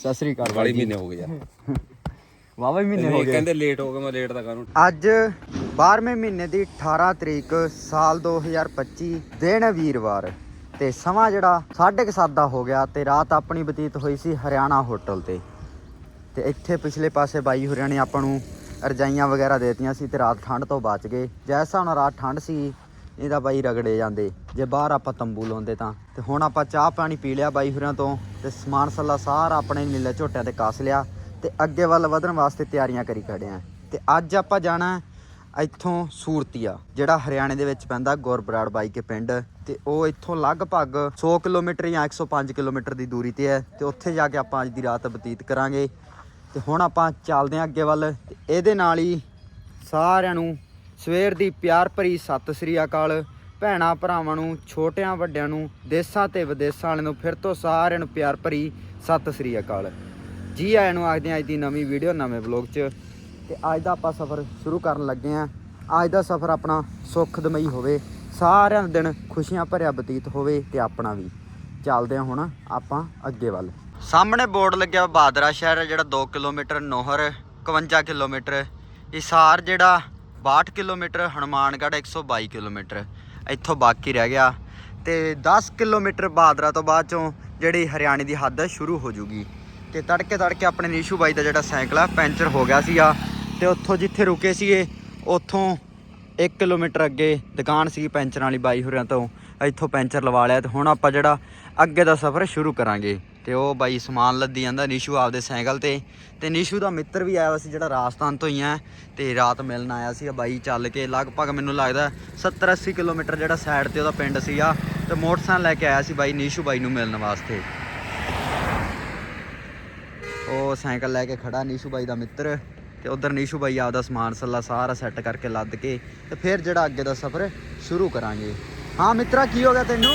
ਸਤਿ ਸ੍ਰੀ ਅਕਾਲ ਵਾਲੀ ਮਹੀਨੇ ਹੋ ਗਏ ਯਾਰ। ਵਾਵਾ ਮਹੀਨੇ ਹੋ ਗਏ। ਕਹਿੰਦੇ ਲੇਟ ਹੋ ਗਏ ਮੈਂ ਲੇਟ ਤਾਂ ਕਰੂੰ ਅੱਜ 12ਵੇਂ ਮਹੀਨੇ ਦੀ 18 ਤਰੀਕ ਸਾਲ 2025 ਦਿਨ ਵੀਰਵਾਰ। ਤੇ ਸਮਾਂ ਜਿਹੜਾ 7:30 ਦਾ ਹੋ ਗਿਆ ਤੇ ਰਾਤ ਆਪਣੀ ਬਤੀਤ ਹੋਈ ਸੀ ਹਰਿਆਣਾ ਹੋਟਲ ਤੇ। ਤੇ ਇੱਥੇ ਪਿਛਲੇ ਪਾਸੇ ਬਾਈ ਹੋਰਿਆਂ ਨੇ ਆਪਾਂ ਨੂੰ ਰਜਾਈਆਂ ਵਗੈਰਾ ਦੇਤੀਆਂ ਸੀ ਤੇ ਰਾਤ ਠੰਡ ਤੋਂ ਬਚ ਗਏ। ਜੈਸਾ ਹੁਣ ਰਾਤ ਠੰਡ ਸੀ ਇਹਦਾ ਬਾਈ ਰਗੜੇ ਜਾਂਦੇ। ਜੇ ਬਾਹਰ ਆਪਾਂ ਤੰਬੂ ਲਾਉਂਦੇ ਤਾਂ। ਤੇ ਹੁਣ ਆਪਾਂ ਚਾਹ ਪਾਣੀ ਪੀ ਲਿਆ ਬਾਈ ਹੋਰਿਆਂ ਤੋਂ। ਤੇ ਸਮਾਨ ਸੱਲਾ ਸਾਰਾ ਆਪਣੇ ਨੀਲੇ ਝੋਟਿਆਂ ਤੇ ਕਾਸ ਲਿਆ। ਤੇ ਅੱਗੇ ਵੱਲ ਵਧਣ ਵਾਸਤੇ ਤਿਆਰੀਆਂ ਕਰੀ ਖੜੇ ਆਂ। ਤੇ ਅੱਜ ਆਪਾਂ ਜਾਣਾ ਇੱਥੋਂ ਸੂਰਤੀਆ, ਜਿਹੜਾ ਹਰਿਆਣੇ ਦੇ ਵਿੱਚ ਪੈਂਦਾ ਗੁਰਬਰਾੜ ਬਾਈ ਕੇ ਪਿੰਡ। ਤੇ ਉਹ ਇੱਥੋਂ ਲਗਭਗ 100 ਕਿਲੋਮੀਟਰ ਜਾਂ 105 ਕਿਲੋਮੀਟਰ ਦੀ ਦੂਰੀ ਤੇ ਹੈ। ਤੇ ਉੱਥੇ ਜਾ ਕੇ ਆਪਾਂ ਅੱਜ ਦੀ ਰਾਤ ਬਤੀਤ ਕਰਾਂਗੇ। ਤੇ ਹੁਣ ਆਪਾਂ ਚੱਲਦੇ ਹਾਂ ਅੱਗੇ ਵੱਲ। ਤੇ ਇਹਦੇ ਨਾਲ ਹੀ ਸਾਰਿਆਂ ਨੂੰ ਸਵੇਰ ਦੀ ਪਿਆਰ ਭਰੀ ਸਤਿ ਸ੍ਰੀ ਅਕਾਲ। ਭੈਣਾ ਭਰਾਵਾਂ ਨੂੰ, ਛੋਟਿਆਂ ਵੱਡਿਆਂ ਨੂੰ, ਦੇਸਾਂ ਤੇ ਵਿਦੇਸਾਂ ਵਾਲਿਆਂ ਨੂੰ ਫਿਰ ਤੋਂ ਸਾਰਿਆਂ ਨੂੰ ਪਿਆਰ ਭਰੀ ਸਤਿ ਸ੍ਰੀ ਅਕਾਲ। ਜੀ ਆਇਆਂ ਨੂੰ ਆਖਦੇ ਹਾਂ ਅੱਜ ਦੀ ਨਵੀਂ ਵੀਡੀਓ, ਨਵੇਂ ਵਲੌਗ 'ਚ। ਤੇ ਅੱਜ ਦਾ ਆਪਾਂ ਸਫ਼ਰ ਸ਼ੁਰੂ ਕਰਨ ਲੱਗੇ ਆਂ। ਅੱਜ ਦਾ ਸਫ਼ਰ ਆਪਣਾ ਸੁਖਦਮਈ ਹੋਵੇ, ਸਾਰਿਆਂ ਦਾ ਦਿਨ ਖੁਸ਼ੀਆਂ ਭਰਿਆ ਬਤੀਤ ਹੋਵੇ ਤੇ ਆਪਣਾ ਵੀ। ਚੱਲਦੇ ਹਾਂ ਹੁਣ ਆਪਾਂ ਅੱਗੇ ਵੱਲ। ਸਾਹਮਣੇ ਬੋਰਡ ਲੱਗਿਆ ਬਾਦਰਾ ਸ਼ਹਿਰ, ਜਿਹੜਾ 2 ਕਿਲੋਮੀਟਰ, ਨੋਹਰ 51 ਕਿਲੋਮੀਟਰ। ਇਸਾਰ ਜਿਹੜਾ 62 ਕਿਲੋਮੀਟਰ, ਹਨੂਮਾਨਗੜ੍ਹ 122 ਕਿਲੋਮੀਟਰ। ਇੱਥੋਂ ਬਾਕੀ ਰਹਿ ਗਿਆ। ਤੇ 10 ਕਿਲੋਮੀਟਰ ਬਾਦਰਾ ਤੋਂ ਬਾਅਦ ਚੋਂ ਜਿਹੜੀ ਹਰਿਆਣੇ ਦੀ ਹੱਦ ਸ਼ੁਰੂ ਹੋ ਜੂਗੀ। ਤੇ ਤੜਕੇ ਤੜਕੇ ਆਪਣੇ ਨੀਸ਼ੂ ਬਾਈ ਦਾ ਜਿਹੜਾ ਸਾਈਕਲ ਆ, ਪੈਂਚਰ ਹੋ ਗਿਆ ਸੀਗਾ। ਤੇ ਉੱਥੋਂ ਜਿੱਥੇ ਰੁਕੇ ਸੀਗੇ, ਉੱਥੋਂ 1 ਕਿਲੋਮੀਟਰ ਅੱਗੇ ਦੁਕਾਨ ਸੀ ਪੈਂਚਰਾਂ ਵਾਲੀ ਬਾਈ ਹੋਰਿਆਂ ਤੋਂ। ਇੱਥੋਂ ਪੈਂਚਰ ਲਵਾ ਲਿਆ ਤੇ ਹੁਣ ਆਪਾਂ ਜਿਹੜਾ ਅੱਗੇ ਦਾ ਸਫ਼ਰ ਸ਼ੁਰੂ ਕਰਾਂਗੇ। ਤੇ ਉਹ ਬਾਈ ਸਮਾਨ ਲੱਦੀ ਜਾਂਦਾ ਨੀਸ਼ੂ ਆਪਦੇ ਸਾਈਕਲ ਤੇ। ਤੇ ਨੀਸ਼ੂ ਦਾ ਮਿੱਤਰ ਵੀ ਆਇਆ ਹੋਇਆ ਸੀ ਜਿਹੜਾ ਰਾਜਸਥਾਨ ਤੋਂ ਹੀ ਹੈ ਤੇ ਰਾਤ ਮਿਲਣ ਆਇਆ ਸੀ ਬਾਈ ਚੱਲ ਕੇ। ਲਗਭਗ ਮੈਨੂੰ ਲੱਗਦਾ 70 80 ਕਿਲੋਮੀਟਰ ਜਿਹੜਾ ਸਾਈਡ ਤੇ ਉਹਦਾ ਪਿੰਡ ਸੀਗਾ ਤੇ ਮੋਟਰਸਾਈਕਲ ਲੈ ਕੇ ਆਇਆ ਸੀ ਬਾਈ ਨੀਸ਼ੂ ਬਾਈ ਨੂੰ ਮਿਲਣ ਵਾਸਤੇ। ਉਹ ਸਾਈਕਲ ਲੈ ਕੇ ਖੜਾ ਨੀਸ਼ੂ ਬਾਈ ਦਾ ਮਿੱਤਰ ਤੇ ਉਧਰ ਨੀਸ਼ੂ ਬਾਈ ਆਪਦਾ ਸਮਾਨ ਸੱਲਾ ਸਾਰਾ ਸੈੱਟ ਕਰਕੇ ਲੱਦ ਕੇ ਤੇ ਫਿਰ ਜਿਹੜਾ ਅੱਗੇ ਦਾ ਸਫ਼ਰ ਸ਼ੁਰੂ ਕਰਾਂਗੇ। ਹਾਂ ਮਿੱਤਰਾ, ਕੀ ਹੋ ਗਿਆ ਤੈਨੂੰ?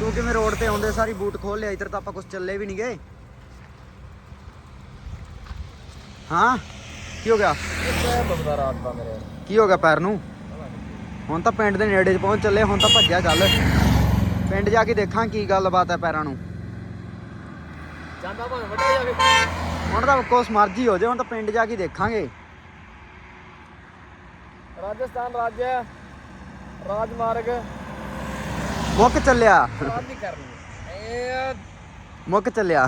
ਤੂੰ ਕਿਵੇਂ ਰੋਡ ਤੇ ਆਉਂਦੇ, ਸਾਰੀ ਬੂਟ ਖੋਲ ਲਿਆ, ਇੱਧਰ ਤਾਂ ਆਪਾਂ ਕੁਝ ਚੱਲੇ ਵੀ ਨਹੀਂ ਗਏ। ਹਾਂ? ਕੀ ਹੋ ਗਿਆ? ਬੰਦਾ ਰਾਤ ਦਾ ਮੇਰੇ ਕੀ ਹੋ ਗਿਆ ਪੈਰ ਨੂੰ? ਹੁਣ ਤਾਂ ਪਿੰਡ ਦੇ ਨੇੜੇ ਪਹੁੰਚ ਚੱਲੇ, ਹੁਣ ਤਾਂ ਭੱਜਿਆ ਚੱਲ। ਪਿੰਡ ਜਾ ਕੇ ਦੇਖਾਂ ਕੀ ਗੱਲਬਾਤ ਹੈ ਪੈਰਾਂ ਨੂੰ। ਜਾਂਦਾ ਭਾਵੇਂ ਵੱਡਾ ਜਾਵੇ ਹੁਣ ਤਾਂ ਕੋਸ ਮਰਜ਼ੀ ਹੋ ਜਾਏ, ਹੁਣ ਤਾਂ ਪਿੰਡ ਜਾ ਕੇ ਦੇਖਾਂਗੇ। ਰਾਜਸਥਾਨ ਰਾਜ ਹੈ। ਰਾਜਮਾਰਗ। ਮੁੱਕ ਚੱਲਿਆ। ਰਾਜ ਨਹੀਂ ਕਰਨੀ। ਇਹ ਮੁੱਕ ਚੱਲਿਆ।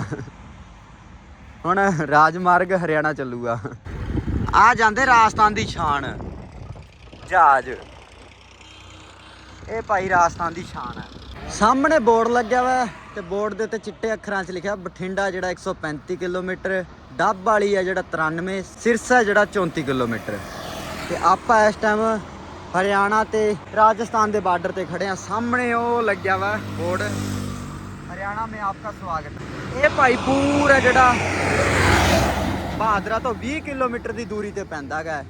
ਹੁਣ ਰਾਜਮਾਰਗ ਹਰਿਆਣਾ ਚੱਲੂਗਾ। ਆ ਜਾਂਦੇ ਰਾਜਸਥਾਨ ਦੀ ਸ਼ਾਨ ਜਹਾਜ਼। ਇਹ ਭਾਈ ਰਾਜਸਥਾਨ ਦੀ ਸ਼ਾਨ ਹੈ। ਸਾਹਮਣੇ ਬੋਰਡ ਲੱਗਿਆ ਵਾ ਤੇ ਬੋਰਡ ਦੇ ਉੱਤੇ ਚਿੱਟੇ ਅੱਖਰਾਂ 'ਚ ਲਿਖਿਆ ਬਠਿੰਡਾ ਜਿਹੜਾ 135 ਕਿਲੋਮੀਟਰ ਡੱਬ ਵਾਲੀ ਹੈ ਜਿਹੜਾ 93 ਸਿਰਸਾ ਜਿਹੜਾ 34 ਕਿਲੋਮੀਟਰ। ਤੇ ਆਪਾਂ ਇਸ ਟਾਈਮ ਹਰਿਆਣਾ ਤੇ ਰਾਜਸਥਾਨ ਦੇ ਬਾਰਡਰ ਤੇ ਖੜੇ ਆ। ਸਾਹਮਣੇ ਉਹ ਲੱਗਿਆ ਵਾ ਬੋਰਡ। ਹਰਿਆਣਾ, ਮੇਂ ਆਪਕਾ ਸਵਾਗਤ। ਇਹ ਭਾਈ ਪੂਰਾ ਜਿਹੜਾ ਬਹਾਦਰਾ ਤੋਂ 20 ਕਿਲੋਮੀਟਰ ਦੀ ਦੂਰੀ ਤੇ ਪੈਂਦਾ ਹੈਗਾ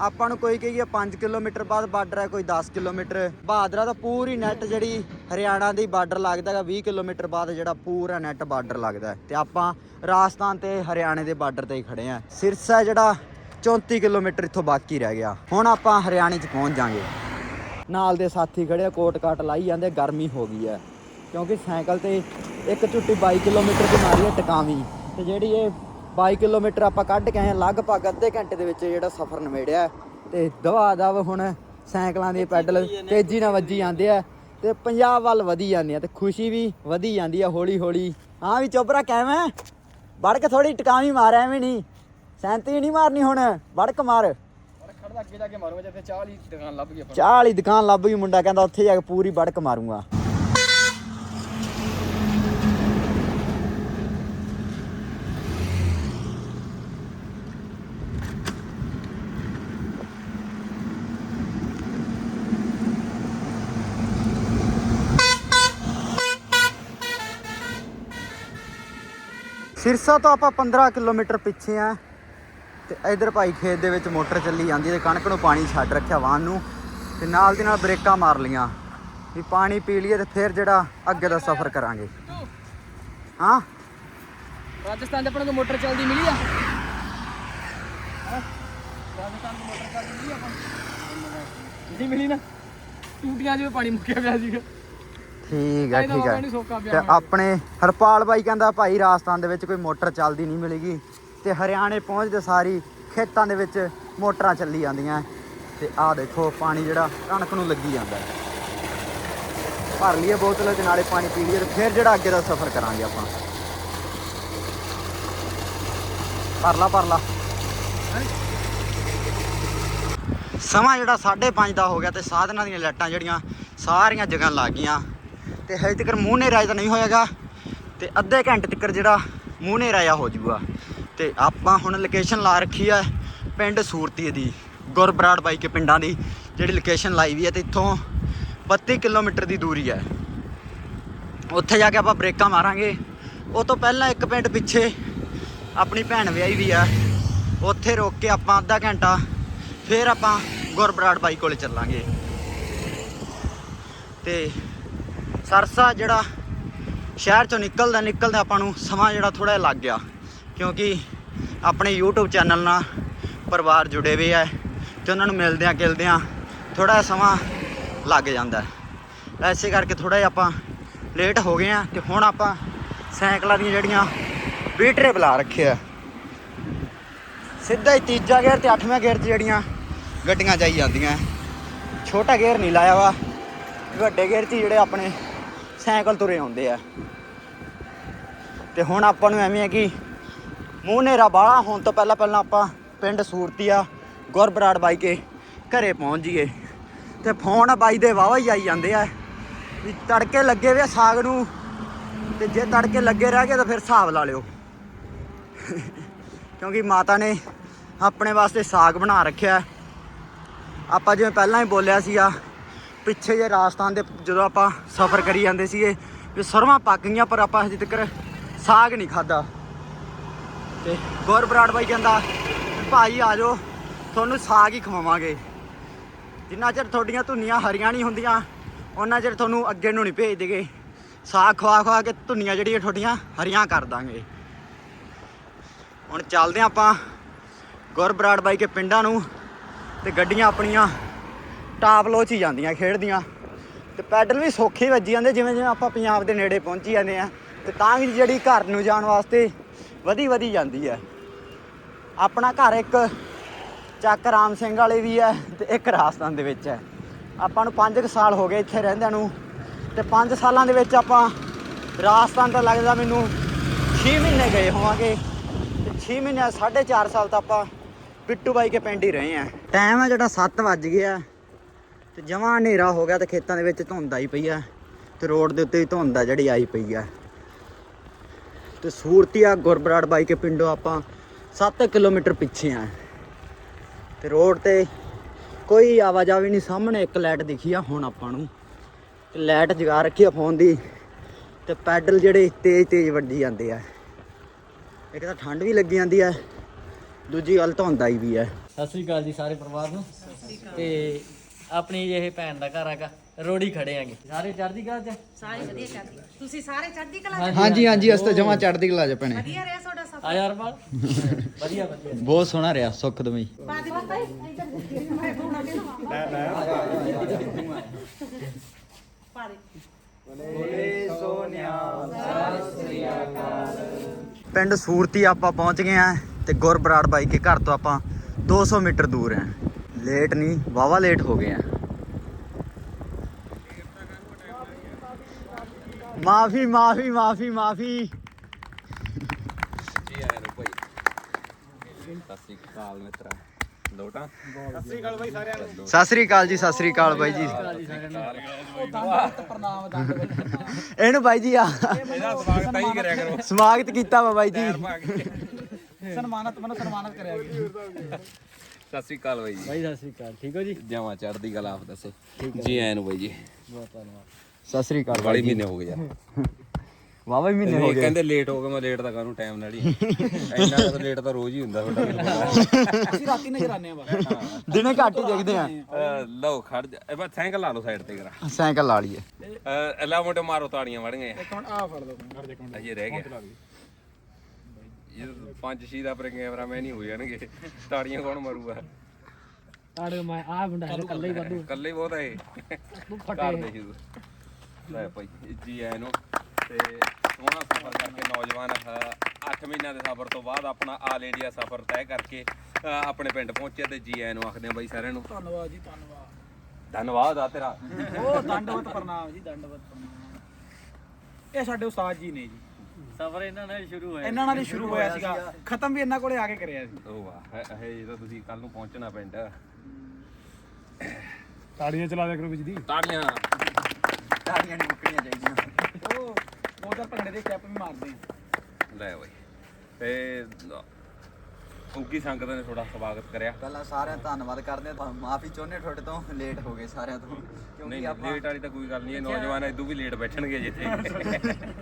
ਆਪਾਂ ਨੂੰ ਕੋਈ ਕਹੀਏ 5 ਕਿਲੋਮੀਟਰ ਬਾਅਦ ਬਾਰਡਰ ਹੈ ਕੋਈ 10 ਕਿਲੋਮੀਟਰ। ਬਹਾਦਰਾ ਤਾਂ ਪੂਰੀ ਨੈਟ ਜਿਹੜੀ ਹਰਿਆਣਾ ਦੀ ਬਾਰਡਰ ਲੱਗਦਾ ਹੈਗਾ 20 ਕਿਲੋਮੀਟਰ ਬਾਅਦ ਜਿਹੜਾ ਪੂਰਾ ਨੈਟ ਬਾਰਡਰ ਲੱਗਦਾ। ਹੈ ਤੇ ਆਪਾਂ ਰਾਜਸਥਾਨ ਤੇ ਹਰਿਆਣੇ ਦੇ ਬਾਰਡਰ ਤੇ ਹੀ ਖੜੇ ਆ। ਸਿਰਸਾ ਜਿਹੜਾ 34 ਕਿਲੋਮੀਟਰ ਇੱਥੋਂ ਬਾਕੀ ਰਹਿ ਗਿਆ। ਹੁਣ ਆਪਾਂ ਹਰਿਆਣੇ 'ਚ ਪਹੁੰਚ ਜਾਾਂਗੇ। ਨਾਲ ਦੇ ਸਾਥੀ ਖੜੇ ਆ, ਕੋਟ ਕਾਟ ਲਾਈ ਜਾਂਦੇ, ਗਰਮੀ ਹੋ ਗਈ ਹੈ। ਕਿਉਂਕਿ ਸਾਈਕਲ ਤੇ ਇੱਕ ਝੁੱਟੀ 22 ਕਿਲੋਮੀਟਰ ਦੀ ਮਾਰੀ ਹੈ ਟਿਕਾਵੀਂ। ਤੇ ਜਿਹੜੀ ਇਹ 22 ਕਿਲੋਮੀਟਰ ਆਪਾਂ ਕੱਢ ਕੇ ਆਏ ਲਗਭਗ ਅੱਧੇ ਘੰਟੇ ਦੇ ਵਿੱਚ ਜਿਹੜਾ ਸਫ਼ਰ ਨਿਬੇੜਿਆ ਹੈ। ਤੇ ਦਵਾ ਦਵ ਹੁਣ ਸਾਈਕਲਾਂ ਦੇ ਪੈਡਲ ਤੇਜ਼ੀ ਨਾਲ ਵੱਜੀ ਜਾਂਦੇ ਆ। ਤੇ ਪੰਜਾਬ ਵੱਲ ਵਧੀ ਜਾਂਦੇ ਆ ਤੇ ਖੁਸ਼ੀ ਵੀ ਵਧੀ ਜਾਂਦੀ ਆ ਹੌਲੀ ਹੌਲੀ ਹਾਂ ਵੀ ਚੋਬਰਾ ਕਿਵੇਂ? ਵੜ ਕੇ ਥੋੜੀ ਟਿਕਾਵੀਂ ਮਾਰਿਆ ਐਵੇਂ ਨਹੀਂ। ਸੈਂਤੀ ਨਹੀਂ ਮਾਰਨੀ ਹੁਣ ਵੜਕ ਮਾਰ। ਖੜਦਾ ਅੱਗੇ ਜਾ ਕੇ ਮਾਰੂਗਾ ਜਿੱਥੇ ਚਾਹ ਵਾਲੀ ਦੁਕਾਨ ਲੱਭ ਗਈ ਆਪਾਂ ਚਾਹ ਵਾਲੀ ਦੁਕਾਨ ਲੱਭ ਗਈ ਮੁੰਡਾ ਕਹਿੰਦਾ ਉੱਥੇ ਜਾ ਕੇ ਪੂਰੀ ਵੜਕ ਮਾਰੂੰਗਾ। ਸਿਰਸਾ ਤੋਂ ਆਪਾਂ 15 ਕਿਲੋਮੀਟਰ ਪਿੱਛੇ ਆ। ਤੇ ਇਧਰ ਭਾਈ ਖੇਤ ਦੇ ਵਿੱਚ ਮੋਟਰ ਚੱਲੀ ਜਾਂਦੀ ਤੇ ਕਣਕ ਨੂੰ ਪਾਣੀ ਛੱਡ ਰੱਖਿਆ ਵਾਹਨ ਨੂੰ ਤੇ ਨਾਲ ਦੀ ਨਾਲ ਬ੍ਰੇਕਾਂ ਮਾਰ ਲੀਆਂ ਵੀ ਪਾਣੀ ਪੀ ਲਈਏ ਤੇ ਫਿਰ ਜਿਹੜਾ ਅੱਗੇ ਦਾ ਸਫ਼ਰ ਕਰਾਂਗੇ। ਹਾਂ? ਰਾਜਸਥਾਨ ਦੇ ਆਪਣੇ ਕੋਲ ਮੋਟਰ ਚੱਲਦੀ ਮਿਲੀ ਆ? ਰਾਜਸਥਾਨ ਦੀ ਮੋਟਰ ਚੱਲਦੀ ਮਿਲੀ ਆਪਾਂ ਨਹੀਂ ਮਿਲੀ ਨਾ। ਟੂਟੀਆਂ ਜਿਵੇਂ ਪਾਣੀ ਮੁੱਕਿਆ ਪਿਆ ਸੀਗਾ। ਠੀਕ ਇਹਦਾ ਠੀਕ ਸੋਕਾ ਤੇ ਆਪਣੇ ਹਰਪਾਲ ਬਾਈ ਕਹਿੰਦਾ ਭਾਈ ਰਾਜਸਥਾਨ ਦੇ ਵਿੱਚ ਕੋਈ ਮੋਟਰ ਚੱਲਦੀ ਨਹੀਂ ਮਿਲੇਗੀ। ਤੇ ਹਰਿਆਣੇ ਪਹੁੰਚਦੇ ਸਾਰੀ ਖੇਤਾਂ ਦੇ ਵਿੱਚ ਮੋਟਰਾਂ ਚੱਲੀ ਜਾਂਦੀਆਂ। ਤੇ ਆਹ ਦੇਖੋ ਪਾਣੀ ਜਿਹੜਾ ਕਣਕ ਨੂੰ ਲੱਗੀ ਜਾਂਦਾ ਹੈ। ਭਰ ਲਈਏ ਬੋਤਲ ਦੇ ਨਾਲੇ ਪਾਣੀ ਪੀ ਲਈਏ ਤੇ ਫਿਰ ਜਿਹੜਾ ਅੱਗੇ ਦਾ ਸਫ਼ਰ ਕਰਾਂਗੇ ਆਪਾਂ। ਭਰ ਲਾ ਭਰ ਲਾ। ਸਮਾਂ ਜਿਹੜਾ 5:30 ਦਾ ਹੋ ਗਿਆ ਤੇ ਸਾਧਨਾਂ ਦੀਆਂ ਲਾਈਟਾਂ ਜਿਹੜੀਆਂ ਸਾਰੀਆਂ ਜਗ੍ਹਾ ਲੱਗ ਗਈਆਂ। ਤੇ ਹਜੇ ਤੱਕ ਮੂੰਹ ਨੇ ਰਾਜ ਤਾਂ ਨਹੀਂ ਹੋਇਆਗਾ। ਤੇ ਅੱਧੇ ਘੰਟੇ ਤੱਕ ਜਿਹੜਾ ਮੂੰਹ ਨੇ ਰਾਇਆ ਹੋ ਜੂਗਾ ਤੇ ਆਪਾਂ ਹੁਣ ਲੋਕੇਸ਼ਨ ਲਾ ਰੱਖੀ ਆ ਪਿੰਡ ਸੂਰਤੀ ਦੀ, ਗੁਰਬਰਾੜ ਬਾਈ ਕੇ ਪਿੰਡਾਂ ਦੀ, ਜਿਹੜੀ ਲੋਕੇਸ਼ਨ ਲਾਈ ਵੀ ਹੈ ਤੇ ਇੱਥੋਂ 32 ਕਿਲੋਮੀਟਰ ਦੀ ਦੂਰੀ ਹੈ ਉੱਥੇ ਜਾ ਕੇ ਆਪਾਂ ਬ੍ਰੇਕਾਂ ਮਾਰਾਂਗੇ। ਉਹ ਤੋਂ ਪਹਿਲਾਂ ਇੱਕ ਪਿੰਡ ਪਿੱਛੇ ਆਪਣੀ ਭੈਣ ਵਿਆਹੀ ਵੀ ਆ। ਉੱਥੇ ਰੋਕ ਕੇ ਆਪਾਂ ਅੱਧਾ ਘੰਟਾ, ਫਿਰ ਆਪਾਂ ਗੁਰਬਰਾੜ ਬਾਈ ਕੋਲੇ ਚੱਲਾਂਗੇ। ਤੇ ਸਰਸਾ ਜਿਹੜਾ ਸ਼ਹਿਰ ਚੋਂ ਨਿਕਲਦਾ ਨਿਕਲਦਾ ਆਪਾਂ ਨੂੰ ਸਮਾਂ ਜਿਹੜਾ ਥੋੜਾ ਜਿਹਾ ਲੱਗ ਗਿਆ। ਕਿਉਂਕਿ ਆਪਣੇ YouTube ਚੈਨਲ ਨਾਲ ਪਰਿਵਾਰ ਜੁੜੇ ਹੋਏ ਆ ਤੇ ਉਹਨਾਂ ਨੂੰ ਮਿਲਦਿਆਂ ਗਿਲਦਿਆਂ ਥੋੜਾ ਜਿਹਾ ਸਮਾਂ ਲੱਗ ਜਾਂਦਾ ਹੈ। ਐਸੇ ਕਰਕੇ ਥੋੜਾ ਜਿਹਾ ਆਪਾਂ ਲੇਟ ਹੋ ਗਏ ਆ ਤੇ ਹੁਣ ਆਪਾਂ ਸਾਈਕਲਾਂ ਦੀਆਂ ਜਿਹੜੀਆਂ ਬੀਟਰੇ ਬੁਲਾ ਰੱਖੇ ਆ। ਸਿੱਧਾ ਹੀ ਤੀਜਾ ਗੇਅਰ ਤੇ ਅੱਠਵਾਂ ਗੇਅਰ 'ਚ ਜਿਹੜੀਆਂ ਗੱਡੀਆਂ ਜਾਈ ਜਾਂਦੀਆਂ ਛੋਟਾ ਗੇਅਰ ਨਹੀਂ ਲਾਇਆ ਵਾ, ਵੱਡੇ ਗੇਅਰ 'ਚ ਹੀ ਜਿਹੜੇ ਆਪਣੇ ਸਾਈਕਲ ਤੁਰੇ ਆਉਂਦੇ ਆ। ਤੇ ਹੁਣ ਆਪਾਂ ਨੂੰ ਐਵੇਂ ਹੈ ਕਿ ਮੂੰਹ ਨੇਰਾ ਬਾਹਲਾ ਹੋਣ ਤੋਂ ਪਹਿਲਾਂ ਪਹਿਲਾਂ ਆਪਾਂ ਪਿੰਡ ਸੂਰਤੀਆ ਗੁਰਬਰਾੜ ਬਾਈ ਕੇ ਘਰੇ ਪਹੁੰਚ ਜੀਏ ਤੇ ਫੋਨ ਬਾਈ ਦੇ ਵਾਵਾ ਹੀ ਆਈ ਜਾਂਦੇ ਆ ਵੀ ਤੜਕੇ ਲੱਗੇ ਵੇ ਸਾਗ ਨੂੰ, ਤੇ ਜੇ ਤੜਕੇ ਲੱਗੇ ਰਹਿ ਗਏ ਤਾਂ ਫਿਰ ਹਿਸਾਬ ਲਾ ਲਿਓ। ਕਿਉਂਕਿ ਮਾਤਾ ਨੇ ਆਪਣੇ ਵਾਸਤੇ ਸਾਗ ਬਣਾ ਰੱਖਿਆ। ਆਪਾਂ ਜਿਵੇਂ ਪਹਿਲਾਂ ਹੀ ਬੋਲਿਆ ਸੀਗਾ, ਪਿੱਛੇ ਜੇ ਰਾਜਸਥਾਨ ਦੇ ਜਦੋਂ ਆਪਾਂ ਸਫ਼ਰ ਕਰੀ ਜਾਂਦੇ ਸੀਗੇ, ਵੀ ਸਰਵਾਂ ਪੱਕ ਗਈਆਂ ਪਰ ਆਪਾਂ ਹਜੇ ਤੱਕ ਸਾਗ ਨਹੀਂ ਖਾਦਾ ਤੇ ਗੌਰ ਬਰਾੜ ਬਾਈ ਕਹਿੰਦਾ, ਭਾਈ ਆ ਜਾਓ, ਤੁਹਾਨੂੰ ਸਾਗ ਹੀ ਖਵਾਵਾਂਗੇ। ਜਿੰਨਾ ਚਿਰ ਤੁਹਾਡੀਆਂ ਧੁੰਨੀਆਂ ਹਰੀਆਂ ਨਹੀਂ ਹੁੰਦੀਆਂ ਉਹਨਾਂ ਚਿਰ ਤੁਹਾਨੂੰ ਅੱਗੇ ਨੂੰ ਨਹੀਂ ਭੇਜਦੇਗੇ ਸਾਗ ਖਵਾ ਖਵਾ ਕੇ ਧੁੰਨੀਆਂ ਜਿਹੜੀਆਂ ਤੁਹਾਡੀਆਂ ਹਰੀਆਂ ਕਰ ਦਾਂਗੇ। ਹੁਣ ਚੱਲਦੇ ਹਾਂ ਆਪਾਂ ਗੁਰ ਬਰਾੜ ਬਾਈ ਕੇ ਪਿੰਡਾਂ ਨੂੰ ਤੇ ਗੱਡੀਆਂ ਆਪਣੀਆਂ ਟਾਪ ਲੋ 'ਚ ਹੀ ਜਾਂਦੀਆਂ ਖੇਡਦੀਆਂ। ਤੇ ਪੈਡਲ ਵੀ ਸੌਖੇ ਵੱਜੀ ਜਾਂਦੇ ਜਿਵੇਂ ਜਿਵੇਂ ਆਪਾਂ ਪੰਜਾਬ ਦੇ ਨੇੜੇ ਪਹੁੰਚੀ ਜਾਂਦੇ ਆ ਤੇ ਤਾਂ ਵੀ ਜਿਹੜੀ ਘਰ ਨੂੰ ਜਾਣ ਵਾਸਤੇ ਵਧੀ ਵਧੀ ਜਾਂਦੀ ਹੈ। ਆਪਣਾ ਘਰ ਇੱਕ ਚੱਕ ਰਾਮ ਸਿੰਘ ਵਾਲੇ ਵੀ ਹੈ ਤੇ ਇੱਕ ਰਾਜਸਥਾਨ ਦੇ ਵਿੱਚ ਹੈ। ਆਪਾਂ ਨੂੰ 5 ਸਾਲ ਹੋ ਗਏ ਇੱਥੇ ਰਹਿੰਦਿਆਂ ਨੂੰ ਤੇ 5 ਸਾਲਾਂ ਦੇ ਵਿੱਚ ਆਪਾਂ ਰਾਜਸਥਾਨ ਤਾਂ ਲੱਗਦਾ ਮੈਨੂੰ 6 ਮਹੀਨੇ ਗਏ ਹੋਵਾਂਗੇ। ਤੇ 6 ਮਹੀਨੇ 4.5 ਸਾਲ ਤਾਂ ਆਪਾਂ ਪਿੱਟੂ ਬਾਈ ਕੇ ਪਿੰਡ ਹੀ ਰਹੇ ਆ ਟਾਈਮ ਹੈ ਜਿਹੜਾ 7 ਵੱਜ ਗਿਆ। ਤੇ ਜਮਾਂ ਹਨੇਰਾ ਹੋ ਗਿਆ ਤੇ ਖੇਤਾਂ ਦੇ ਵਿੱਚ ਧੁੰਦ ਆਈ ਪਈ ਆ ਤੇ ਰੋਡ ਦੇ ਉੱਤੇ ਵੀ ਧੁੰਦ ਆ ਜਿਹੜੀ ਆਈ ਪਈ ਆ ਤੇ ਸੂਰਤੀਆ ਗੁਰਬਰਾੜ ਬਾਈ ਕੇ ਪਿੰਡੋਂ ਆਪਾਂ 7 ਕਿਲੋਮੀਟਰ ਪਿੱਛੇ ਆ। ਤੇ ਰੋਡ ਤੇ ਕੋਈ ਆਵਾਜਾਈ ਨਹੀਂ, ਸਾਹਮਣੇ ਇੱਕ ਲਾਈਟ ਦਿਖੀ ਆ, ਹੁਣ ਆਪਾਂ ਨੂੰ। ਤੇ ਲਾਈਟ ਜਗਾ ਰੱਖੀ ਆ ਫੋਨ ਦੀ, ਤੇ ਪੈਡਲ ਜਿਹੜੇ ਤੇਜ਼ ਤੇਜ਼ ਵੱਜੀ ਜਾਂਦੇ ਆ। ਇੱਕ ਤਾਂ ਠੰਡ ਵੀ ਲੱਗੀ ਜਾਂਦੀ ਆ, ਦੂਜੀ ਗੱਲ ਧੁੰਦ ਹੀ ਵੀ ਆ। ਸਤਿ ਸ੍ਰੀ ਅਕਾਲ ਜੀ ਸਾਰੇ ਪਰਿਵਾਰ ਨੂੰ। ਤੇ ਆਪਣੀ ਇਹ ਭੈਣ ਦਾ ਘਰ ਹੈਗਾ। ਰੋੜੀ ਖੜੇ ਆਂਗੇ। ਸਾਰੇ ਚੜ੍ਹਦੀ ਕਲਾ ਚ? ਸਾਰੇ ਵਧੀਆ ਚੜ੍ਹਦੀ। ਤੁਸੀਂ ਸਾਰੇ ਚੜ੍ਹਦੀ ਕਲਾ ਚ? ਹਾਂਜੀ ਹਾਂਜੀ ਅਸ ਤਾਂ ਜਮਾ ਚੜਦੀ ਕਲਾ ਚ ਭੈਣੇ। ਵਧੀਆ ਰਿਹਾ ਤੁਹਾਡਾ ਸਫ਼ਰ? ਆ ਯਾਰ ਬਾਲ ਵਧੀਆ ਵਧੀਆ। ਬਹੁਤ ਸੋਹਣਾ ਰਿਹਾ ਸੁਖਦਮਈ ਪਾ ਦੇ ਪਤਾ ਇੱਧਰ ਮੈਂ ਫੋਨ ਅੱਗੇ ਪਾ ਦੇ ਪਿੰਡ ਸੂਰਤੀ ਆਪਾਂ ਪਹੁੰਚ ਗਏ ਆ ਤੇ ਗੁਰਬਰਾੜ ਬਾਈ ਕੇ ਘਰ ਤੋਂ ਆਪਾਂ 200 ਮੀਟਰ ਦੂਰ ਆ। ਲੇਟ ਨਹੀਂ ਵਾਵਾ ਲੇਟ ਹੋ ਗਏ ਆ। ਮਾਫੀ ਮਾਫੀ ਮਾਫੀ ਮਾਫੀ। ਜੀ ਆਇਆ ਨੂੰ ਭਾਈ। ਸਤਿ ਸ੍ਰੀ ਅਕਾਲ ਮਿੱਤਰਾ। ਲੋਟਾ ਸਤਿ ਸ੍ਰੀ ਅਕਾਲ ਜੀ ਸਤਿ ਸ੍ਰੀ ਅਕਾਲ ਬਾਈ ਜੀ। ਇਹਨੂੰ ਬਾਈ ਜੀ ਆ। ਇਹਦਾ ਸਵਾਗਤ ਤਾਂ ਹੀ ਕਰਿਆ ਕਰੋ। ਸਵਾਗਤ ਕੀਤਾ ਵਾ ਬਾਈ ਜੀ। ਸਨਮਾਨਤ ਮਨ ਸਨਮਾਨਤ ਕਰਿਆ ਗਿਆ ਸਤਿ ਸ੍ਰੀ ਅਕਾਲ ਬਾਈ ਜੀ। ਬਾਈ ਸਤਿ ਸ੍ਰੀ ਅਕਾਲ। ਠੀਕ ਹੋ ਜੀ? ਜਮਾ ਚੜਦੀ ਗੱਲ ਆਪ ਦੱਸੋ। ਜੀ। ਆਇਆਂ ਨੂੰ ਬਾਈ ਜੀ। ਬਹੁਤ ਧੰਨਵਾਦ। ਸਤਿ ਸ੍ਰੀ ਅਕਾਲ ਵਾਲੀ ਮਹੀਨੇ ਹੋ ਗਏ ਯਾਰ। ਵਾਵਾ ਹੀ ਮਹੀਨੇ ਹੋ ਇਹ ਗਏ। ਕਹਿੰਦੇ ਲੇਟ ਹੋ ਗਏ ਮੈਂ ਲੇਟ ਤਾਂ ਕਾਹਨੂੰ ਟਾਈਮ ਨਾਲ ਹੀ। ਇੰਨਾ ਤਾਂ ਲੇਟ ਤਾਂ ਰੋਜ਼ ਹੀ ਹੁੰਦਾ ਤੁਹਾਡਾ ਮੈਨੂੰ ਪਤਾ ਅਸੀਂ ਰਾਤੀ ਨਜ਼ਰ ਆਨੇ ਆ ਬਸ। ਦਿਨੇ ਘੱਟ ਹੀ ਦੇਖਦੇ ਆ ਅਹ ਲਓ ਖੜ ਜਾ। ਇਹ ਬਸ ਸਾਈਕਲ ਲਾ ਲਓ ਸਾਈਡ ਤੇ ਕਰਾ ਸਾਈਕਲ ਲਾ ਲਈਏ। ਅਹ ਅੱਲਾ ਮੋਟੇ ਮਾਰੋ ਤਾੜੀਆਂ ਵੜੀਆਂ ਇੱਕ ਮਿੰਟ ਆ ਫੜ ਦੋ ਘਰ ਦੇ ਕੋਲ ਅਜੇ ਰਹਿ ਗਿਆ। ਇਹ ਪੰਜ ਛੇ ਦਾ ਪਰ ਕੈਮਰਾ ਮੈਂ ਨਹੀਂ ਹੋ ਜਾਣਗੇ। ਤਾੜੀਆਂ ਕੌਣ ਮਾਰੂਗਾ? ਆੜੇ ਮੈਂ ਆ ਮੁੰਡਾ ਹੈ ਕੱਲਾ ਹੀ ਵਾਧੂ। ਇਕੱਲੇ ਬਹੁਤ ਹੈ ਤੂੰ ਜੀ ਲੈ ਭਾਈ ਜੀ ਆਇਆਂ ਨੂੰ ਤੇ ਸੋਹਣਾ ਸਫ਼ਰ ਕਰਕੇ ਨੌਜਵਾਨ 8 ਮਹੀਨਿਆਂ ਦੇ ਸਫ਼ਰ ਤੋਂ ਬਾਅਦ ਆਪਣਾ ਆਲ ਇੰਡੀਆ ਸਫ਼ਰ ਤੈਅ ਕਰਕੇ ਅ, ਆਪਣੇ ਪਿੰਡ ਪਹੁੰਚੇ ਤੇ ਜੀ ਆਇਆਂ ਨੂੰ ਆਖਦੇ ਆ ਬਾਈ ਸਾਰਿਆਂ ਨੂੰ। ਧੰਨਵਾਦ ਜੀ ਧੰਨਵਾਦ। ਧੰਨਵਾਦ ਆ ਤੇਰਾ। ਉਹ ਦੰਡਵਤ ਪ੍ਰਣਾਮ ਜੀ ਦੰਡਵਤ ਪ੍ਰਣਾਮ। ਇਹ ਸਾਡੇ ਉਸਤਾਦ ਜੀ ਨੇ ਜੀ। ਸਫ਼ਰ ਇਹਨਾਂ ਨਾਲ ਹੀ ਸ਼ੁਰੂ ਹੋਇਆ ਇਹਨਾਂ ਨਾਲ ਹੀ ਸ਼ੁਰੂ ਹੋਇਆ ਸੀਗਾ। ਖਤਮ ਵੀ ਇਹਨਾਂ ਕੋਲੇ ਆ ਕੇ ਕਰਿਆ ਸੀ। ਉਹ ਵਾਹ ਇਹ ਤਾਂ ਤੁਸੀਂ ਕੱਲ ਨੂੰ ਪਹੁੰਚਣਾ ਪਿੰਡ। ਤਾੜੀਆਂ ਚਲਾ ਦਿਆ ਕਰੋ ਵਿੱਚ ਦੀ। ਤਾੜੀਆਂ। ਤਾੜੀਆਂ ਨਹੀਂ ਮੁੱਕਣੀਆਂ ਚਾਹੀਦੀਆਂ। ਉਹ ਦੋ ਚਾਰ ਭੰਗੜੇ ਦੇ ਸਟੈਪ ਵੀ ਮਾਰਦੇ ਆ। ਲੈ ਬਾਈ। ਤੇ ਉੱਗੀ ਸੰਗਤ ਨੇ ਥੋੜਾ ਸਵਾਗਤ ਕਰਿਆ। ਪਹਿਲਾਂ ਸਾਰਿਆਂ ਦਾ ਧੰਨਵਾਦ ਕਰਦੇ ਹਾਂ। ਮਾਫੀ ਚਾਹੁੰਦੇ ਤੁਹਾਡੇ ਤੋਂ ਲੇਟ ਹੋ ਗਏ ਸਾਰਿਆਂ ਤੋਂ। ਕਿਉਂਕਿ ਨਹੀਂ, ਆਪਾਂ ਲੇਟ ਵਾਲੀ ਤਾਂ ਕੋਈ ਗੱਲ ਨਹੀਂ ਇਹ ਨੌਜਵਾਨ ਇਦੋਂ ਵੀ ਲੇਟ ਬੈਠਣਗੇ ਜਿੱਥੇ।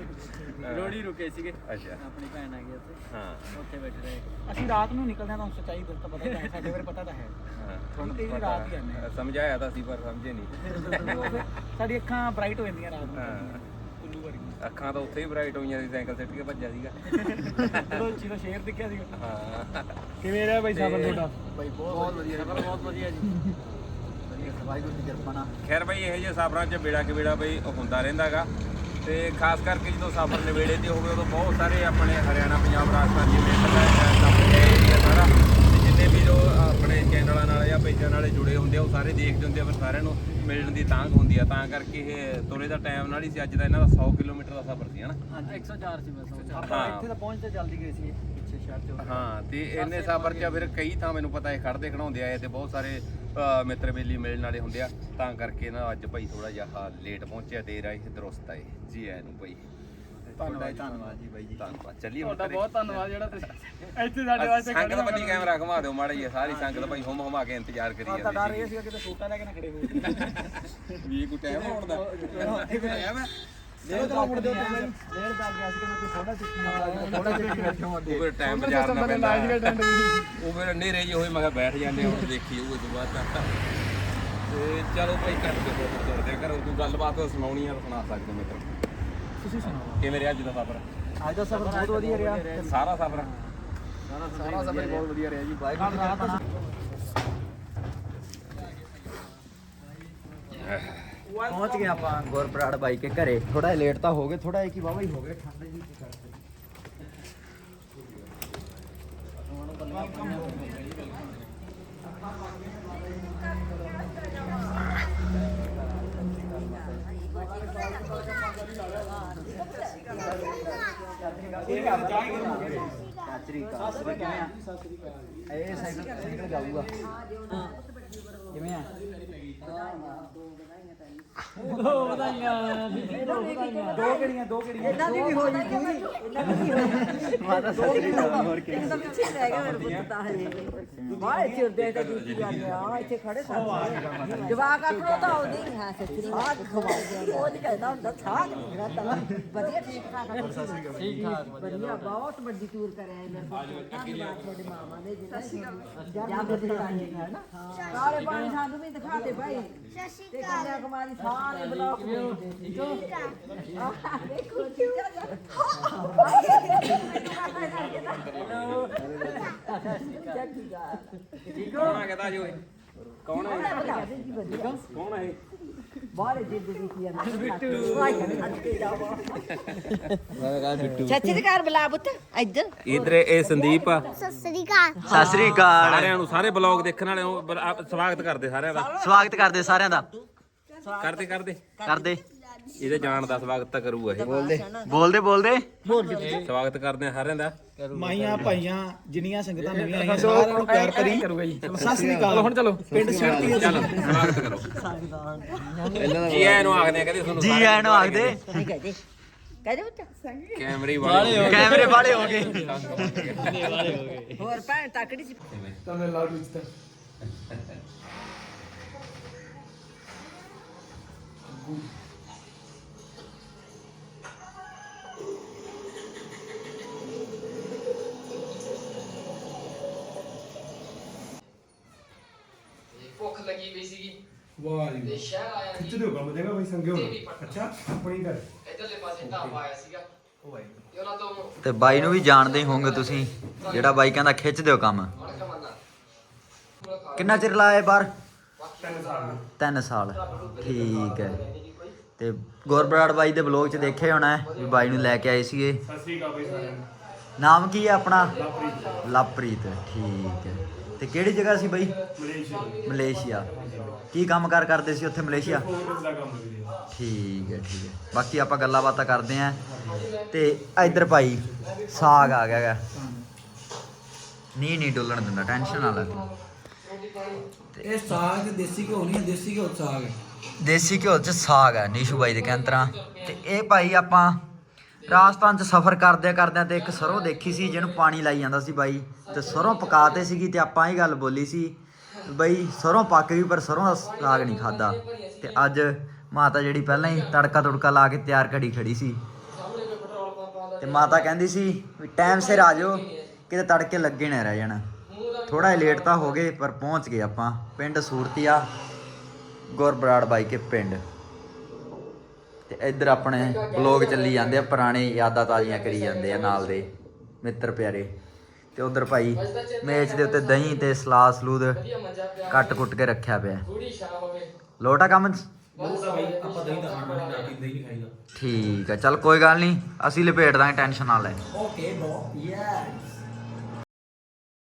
ਰੋੜੀ ਰੁਕੇ ਸੀਗੇ। ਅੱਛਾ। ਆਪਣੀ ਭੈਣ ਆ ਗਈ ਉੱਥੇ। ਹਾਂ। ਉੱਥੇ ਬੈਠੇ ਰਹੇ। ਅਸੀਂ ਰਾਤ ਨੂੰ ਨਿਕਲਦੇ ਹਾਂ ਤੁਹਾਨੂੰ ਸੱਚਾਈ ਦੱਸ ਤਾਂ ਪਤਾ ਤਾਂ ਹੈ ਸਾਡੇ ਬਾਰੇ ਪਤਾ ਤਾਂ ਹੈ। ਹਾਂ। ਤੁਹਾਨੂੰ ਤੇ ਰਾਤ ਹੀ ਆਨੇ ਸਮਝਾਇਆ ਤਾਂ ਸੀ ਪਰ ਸਮਝੇ ਨਹੀਂ। ਸਾਡੀ ਅੱਖਾਂ ਬ੍ਰਾਈਟ ਹੋ ਜਾਂਦੀਆਂ ਰਾਤ ਨੂੰ। ਹਾਂ। ਉੱਲੂ ਵਰਗੀ। ਅੱਖਾਂ ਤਾਂ ਉੱਥੇ ਹੀ ਬ੍ਰਾਈਟ ਹੋਈਆਂ ਸੀ ਸਾਈਕਲ ਸਿੱਟ ਕੇ ਭੱਜਿਆ ਸੀਗਾ। ਜਦੋਂ ਚੀਰੋ ਸ਼ੇਰ ਦਿਖਿਆ ਸੀ ਹਾਂ। ਕਿਵੇਂ ਰਿਹਾ ਬਾਈ ਸਫ਼ਰ ਤੁਹਾਡਾ? ਬਈ ਬਹੁਤ ਵਧੀਆ ਸਫ਼ਰ ਬਹੁਤ ਵਧੀਆ ਜੀ। ਵਾਹਿਗੁਰੂ ਦੀ ਕਿਰਪਾ ਨਾਲ। ਖੈਰ ਬਈ ਇਹੋ ਜਿਹੇ ਸਫ਼ਰਾਂ 'ਚ ਬੇੜਾ ਕਿਵੇੜਾ ਬਈ ਉਹ ਹੁੰਦਾ ਰਹਿੰਦਾਗਾ। ਤੇ ਖਾਸ ਕਰਕੇ ਜਦੋਂ ਸਫ਼ਰ ਨਵੇੜੇ ਤੇ ਹੋਵੇ ਉਦੋਂ ਬਹੁਤ ਸਾਰੇ ਆਪਣੇ ਹਰਿਆਣਾ ਪੰਜਾਬ ਰਾਜਸਥਾਨ ਜਿਵੇਂ ਸਫ਼ਰ ਏਰੀਆ ਸਾਰਾ ਤੇ ਜਿੰਨੇ ਵੀ ਜੋ ਆਪਣੇ ਚੈਨਲਾਂ ਨਾਲ ਜਾਂ ਪੇਜਾਂ ਨਾਲ ਜੁੜੇ ਹੁੰਦੇ ਆ ਉਹ ਸਾਰੇ ਦੇਖਦੇ ਹੁੰਦੇ ਆ ਫਿਰ ਸਾਰਿਆਂ ਨੂੰ ਮਿਲਣ ਦੀ ਤਾਂਘ ਹੁੰਦੀ ਆ। ਤਾਂ ਕਰਕੇ ਇਹ ਤੁਰੇ ਦਾ ਟਾਈਮ ਨਾਲ ਹੀ ਸੀ ਅੱਜ ਦਾ ਇਹਨਾਂ ਦਾ 100 ਕਿਲੋਮੀਟਰ ਦਾ ਸਫ਼ਰ ਸੀ ਹਨਾ? ਹਾਂਜੀ। 104 ਸੀ ਬਸ ਹਾਂ। ਇੱਥੇ ਤਾਂ ਪਹੁੰਚ ਤੇ ਜਲਦੀ ਗਏ ਸੀ ਪਿੱਛੇ ਸ਼ਹਿਰ ਚ। ਹਾਂ ਤੇ ਇੰਨੇ ਸਫ਼ਰ 'ਚ ਫਿਰ ਕਈ ਥਾਂ ਮੈਨੂੰ ਪਤਾ ਹੈ ਖੜਦੇ ਖੜਾਉਂਦੇ ਆਏ ਤੇ ਬਹੁਤ ਸਾਰੇ ਮਿੱਤਰ ਬੇਲੀ ਮਿਲਣ ਵਾਲੇ ਹੁੰਦੇ ਆ ਤਾਂ ਕਰਕੇ ਨਾ ਅੱਜ ਭਾਈ ਥੋੜਾ ਜਿਹਾ ਲੇਟ ਪਹੁੰਚਿਆ ਦੇਰ ਆਈ ਦਰੁਸਤ ਆਏ ਜੀ ਆਇਆਂ ਨੂੰ ਭਾਈ। ਧੰਨਵਾਦ ਧੰਨਵਾਦ ਜੀ ਬਾਈ ਜੀ। ਧੰਨਵਾਦ। ਚੱਲੀਏ ਤੁਹਾਡਾ ਬਹੁਤ ਧੰਨਵਾਦ ਜਿਹੜਾ ਤੁਸੀਂ ਇੱਥੇ ਸਾਡੇ ਵਾਸਤੇ ਸੰਗਤ ਬੰਨੀ ਕੈਮਰਾ ਘੁਮਾ ਦਿਓ ਮਾੜਾ ਜਿਹਾ ਸਾਰੀ ਸੰਗਤ ਭਾਈ ਹੁਮ ਹੁਮਾ ਕੇ ਇੰਤਜ਼ਾਰ ਕਰੀ ਤਾਂ ਡਰ ਜਾਂਦੀ ਇਹ ਸੀਗਾ। ਕਿਤੇ ਸੂਟਾਂ ਲੈ ਕੇ ਨਾ ਖੜੇ ਹੋ ਸੀ ਵੀ ਕੋਈ ਟਾਈਮ ਹੋਣ ਦਾ। ਚਲੋ ਚਲੋ ਮੁੜਦੇ ਹੋ ਤੁਸੀਂ। ਡੇਢ ਦਾ ਗਿਆ ਸੀ ਕਿ ਮੈਂ ਕੋਈ ਫੋਟੋ ਚੁੱਕੀ ਥੋੜਾ ਜਿਹਾ ਬੈਠੇ ਉਹ ਹੁੰਦੇ ਫਿਰ ਟਾਈਮ ਬਾਜ਼ਾਰਨਾ ਪੈਂਦਾ। ਉਹ ਫਿਰ ਹਨੇਰੇ ਜਿਹੇ ਹੋਏ ਮੈਂ ਕਿਹਾ ਬੈਠ ਜਾਂਦੇ ਹਾਂ, ਹੁਣ ਦੇਖੀ ਉਹ ਤੋਂ ਬਾਅਦ ਤਾਂ। ਤੇ ਚਲੋ ਭਾਈ ਕੱਟ ਕੇ ਫਿਰ ਤੁਰਦੇ ਆ ਘਰੋਂ ਕੋਈ ਗੱਲਬਾਤ ਸੁਣਾਉਣੀ ਆ ਤਾਂ ਸੁਣਾ ਸਕਦੇ ਮਿੱਤਰ। ਤੁਸੀਂ ਸੁਣਾਓ। ਕਿਵੇਂ ਰਿਹਾ ਅੱਜ ਦਾ ਸਫ਼ਰ? ਅੱਜ ਦਾ ਸਫ਼ਰ ਬਹੁਤ ਵਧੀਆ ਰਿਹਾ। ਸਾਰਾ ਸਫ਼ਰ? ਸਾਰਾ ਸਫ਼ਰ ਬਹੁਤ ਵਧੀਆ ਰਿਹਾ ਜੀ ਦੀ ਕਿਰਪਾ ਨਾਲ ਪਹੁੰਚ ਗਏ ਆਪਾਂ ਗੁਰਪ੍ਰਾੜ ਬਾਈ ਕੇ ਘਰੇ। ਥੋੜਾ ਲੇਟ ਤਾਂ ਹੋ ਗਏ ਥੋੜਾ ਇੱਕ ਹੀ ਵਾਵਾ ਹੀ ਹੋ ਗਏ ਠੰਡ ਜੀ ਕੀ ਕਰਦੇ ਚਾਚਰੀ ਕਾ ਕਿਵੇਂ ਆ ਇਹ ਸਾਈਕਲ ਸਾਈਕਲ ਜਾਊਗਾ। ਕਿਵੇਂ ਆ? ਦੋ ਵਧਾਈਆਂ। ਦੋ ਕਿਹੜੀਆਂ ਦੋ ਕਿਹੜੀਆਂ? ਇਦਾਂ ਦੀ ਵੀ ਹੋ ਜਾਂਦੀ ਇਦਾਂ ਦੀ ਵੀ ਹੋ ਜਾਂਦੀ ਮਾਤਾ ਸਤਿ ਹੋਰ ਕੀ ਇੱਕਦਮ ਪਿੱਛੇ ਰਹਿ ਗਿਆ ਮੇਰੇ ਪੁੱਤ ਤਾਂ ਹਜੇ ਬਾਹਰ ਚਿਰਦੇ ਤੇ ਦੂਜੀ ਜਾਂਦੇ ਆ ਇੱਥੇ ਖੜੇ ਸਨ। ਜਵਾਕ ਆਖੋ ਤਾਂ ਉਹਦੀ ਨਹੀਂ ਹਾਂ ਸੱਚੀ ਆਹ ਖਵਾ ਉਹ ਨਹੀਂ ਕਹਿੰਦਾ ਹੁੰਦਾ ਥਾਕ ਨਹੀਂ ਰਹਿੰਦਾ ਵਧੀਆ ਠੀਕ ਠਾਕ ਆ। ਤੁਸੀਂ। ਠੀਕ ਠਾਕ ਵਧੀਆ ਬਹੁਤ ਵੱਡੀ ਟੂਰ ਕਰਿਆ ਇਹਨਾਂ। ਧੰਨਵਾਦ ਤੁਹਾਡੇ ਮਾਮਾ ਦੇ ਜਿਹੜਾ ਜਾਂ ਬਦਲਾਈ ਹੈ ਨਾ? ਸਾਰੇ ਪਾਣੀ ਸਾਨੂੰ ਵੀ ਦਿਖਾ ਦੇ ਭਾਈ। ਤੇ ਕੰਨਿਆ ਕੁਮਾਰੀ ਸਾਰੇ ਬਲੌਕ ਦੇ ਠੀਕ ਦੇਖੋ ਜੋ ਇਹ ਕੌਣ ਹੈ ਕੌਣ ਹੈ ਬਾਹਰ ਜਿੱਦ ਦੀ ਕੀ ਆ ਬੁਲਾ ਪੁੱਤ ਇੱਧਰ। ਇਧਰ ਇਹ ਸੰਦੀਪ ਆ। ਸਤਿ ਸ੍ਰੀ ਅਕਾਲ। ਸਾਰਿਆਂ ਨੂੰ ਸਾਰੇ ਬਲੌਗ ਦੇਖਣ ਵਾਲਿਆਂ ਨੂੰ ਸਵਾਗਤ ਕਰਦੇ ਸਾਰਿਆਂ ਦਾ। ਸਵਾਗਤ ਕਰਦੇ ਸਾਰਿਆਂ ਦਾ। ਕਰਦੇ ਕਰਦੇ। ਕਰਦੇ। ਇਹਦੇ ਜਾਣ ਦਾ ਸਵਾਗਤ ਤਾਂ ਕਰੂਗਾ ਇਹ। ਬੋਲਦੇ। ਬੋਲਦੇ ਬੋਲਦੇ। ਸਵਾਗਤ ਕਰਦੇ ਆ ਸਾਰਿਆਂ ਦਾ। ਮਾਈਆਂ ਭਾਈਆਂ ਜਿੰਨੀਆਂ ਸੰਗਤਾਂ ਨਵੀਆਂ ਆਈਆਂ ਸਾਰਿਆਂ ਨੂੰ ਪਿਆਰ ਭਰੀ ਕਰੂਗਾ ਜੀ। ਸਤਿ ਸ੍ਰੀ ਅਕਾਲ। ਹੁਣ ਚਲੋ। ਪਿੰਡ ਛੱਡਤੀ ਚਲੋ ਸਵਾਗਤ ਕਰੋ। ਜੀ ਆਇਆਂ ਨੂੰ ਆਖਦੇ ਆ ਕਹਿੰਦੇ ਤੁਹਾਨੂੰ ਜੀ ਆਇਆਂ ਨੂੰ ਆਖਦੇ। ਕੈਮਰੇ ਵਾਲੇ ਕੈਮਰੇ ਵਾਲੇ ਹੋ ਗਏ। ਹੋਰ ਭੈਣ ਤੱਕੜੀ ਸੀ। ਭੁੱਖ ਲੱਗੀ ਪਈ ਸੀਗੀ। ਵਾਹ ਜੀ ਤੇ ਸ਼ਹਿਰ ਆਇਆ ਖਿੱਚ ਸੀ ਦਿਓ ਕੰਮ ਦੇਗਾ ਬਾਈ ਸੰਗੇ ਹੋਣਾ। ਅੱਛਾ ਆਪਣੀ ਘਰ। ਇਧਰਲੇ ਪਾਸੇ ਢਾਬਾ ਆਇਆ ਸੀਗਾ। ਤੇ ਉਹਨਾਂ ਤੋਂ ਤੇ ਬਾਈ ਨੂੰ ਵੀ ਜਾਣਦੇ ਹੀ ਹੋਵੋਗੇ ਤੁਸੀਂ। ਜਿਹੜਾ ਬਾਈ ਕਹਿੰਦਾ ਖਿੱਚ ਦਿਓ ਕੰਮ। ਕਮਨਾ। ਕਿੰਨਾ ਚਿਰ ਲਾਇਆ ਬਾਹਰ? 3 ਸਾਲ। 3 ਸਾਲ। ਠੀਕ ਹੈ। ਤੇ ਗੁਰਬਰਾੜ ਬਾਈ ਦੇ ਬਲੌਗ 'ਚ ਦੇਖਿਆ ਹੀ ਹੋਣਾ ਹੈ ਵੀ ਬਾਈ ਨੂੰ ਲੈ ਕੇ ਆਏ ਸੀਗੇ? ਸਤਿ ਸ੍ਰੀ ਅਕਾਲ ਬਈ ਸਾਰਿਆਂ ਨੂੰ। ਨਾਮ ਕੀ ਹੈ ਆਪਣਾ? ਲਵਪ੍ਰੀਤ। ਠੀਕ ਹੈ। ਤੇ ਕਿਹੜੀ ਜਗ੍ਹਾ ਸੀ ਬਾਈ? ਮਲੇਸ਼ੀਆ। ਮਲੇਸ਼ੀਆ। ਕੀ ਕੰਮ ਕਾਰ ਕਰਦੇ ਸੀ ਉੱਥੇ ਮਲੇਸ਼ੀਆ? ਠੀਕ ਹੈ ਠੀਕ ਹੈ। ਬਾਕੀ ਆਪਾਂ ਗੱਲਾਂ ਬਾਤਾਂ ਕਰਦੇ ਆਂ ਤੇ ਇੱਧਰ ਭਾਈ ਸਾਗ ਆ ਗਿਆ ਗਾ ਨਹੀਂ ਨਹੀਂ ਡੋਲਣ ਦਿੰਦਾ ਟੈਨਸ਼ਨ ਨਾ ਲੈ ਇਹ ਸਾਗ ਦੇਸੀ ਘਿਓ ਨਹੀਂ ਹੈ ਦੇਸੀ ਘਿਓ ਸਾਗ ਹੈ। ਦੇਸੀ ਘਿਓ ਚ ਸਾਗ ਹੈ ਨੀਸ਼ੂ ਬਾਈ ਦੇ ਕਹਿੰਤਰਾ ਤੇ ਇਹ ਭਾਈ ਆਪਾਂ ਰਾਜਸਥਾਨ ਚ ਸਫ਼ਰ ਕਰਦੇ ਕਰਦਿਆਂ ਤੇ ਇੱਕ ਸਰੋਂ ਦੇਖੀ ਸੀ, ਜਿਹਨੂੰ ਪਾਣੀ ਲਾਈ ਜਾਂਦਾ ਸੀ ਬਾਈ। ਤੇ ਸਰੋਂ ਪਕਾਤੇ ਸੀਗੀ ਤੇ ਆਪਾਂ ਇਹ ਗੱਲ ਬੋਲੀ ਸੀ, ਬਈ ਸਰੋਂ ਪੱਕ ਗਈ ਪਰ ਸਰੋਂ ਦਾ ਸਾਗ ਨਹੀਂ ਖਾਦਾ ਤੇ ਅੱਜ ਮਾਤਾ ਜਿਹੜੀ ਪਹਿਲਾਂ ਹੀ ਤੜਕਾ ਤੁੜਕਾ ਲਾ ਕੇ ਤਿਆਰ ਘੜੀ ਖੜੀ ਸੀ। ਤੇ ਮਾਤਾ ਕਹਿੰਦੀ ਸੀ ਵੀ ਟਾਈਮ ਸਿਰ ਆ ਜਾਓ, ਕਿਤੇ ਤੜਕੇ ਲੱਗੇ ਨਾ ਰਹਿ ਜਾਣਾ। ਥੋੜਾ ਲੇਟ ਤਾਂ ਹੋ ਗਏ ਪਰ ਪਹੁੰਚ ਗਏ ਆਪਾਂ। ਪਿੰਡ ਸੂਰਤੀਆ ਗੁਰਬਰਾੜ ਬਾਈ ਕੇ ਪਿੰਡ। ਤੇ ਇੱਧਰ ਆਪਣੇ ਬਲੌਗ ਚੱਲੀ ਜਾਂਦੇ ਆ ਪੁਰਾਣੇ ਯਾਦਾਂ ਤਾਜ਼ੀਆਂ ਕਰੀ ਜਾਂਦੇ ਆ ਨਾਲ ਦੇ ਮਿੱਤਰ ਪਿਆਰੇ। ਤੇ ਉਧਰ ਭਾਈ ਮੇਜ਼ ਦੇ ਉੱਤੇ ਦਹੀਂ ਤੇ ਸਲਾਦ ਸਲੂਦ ਕੱਟ ਕੁੱਟ ਕੇ ਰੱਖਿਆ ਪਿਆ। ਲੋਟਾ ਕੰਮ ਠੀਕ ਆ ਚੱਲ ਕੋਈ ਗੱਲ ਨਹੀਂ ਅਸੀਂ ਲਪੇਟ ਦਾਂਗੇ ਟੈਨਸ਼ਨ ਨਾ ਲੈ। Okay bro yes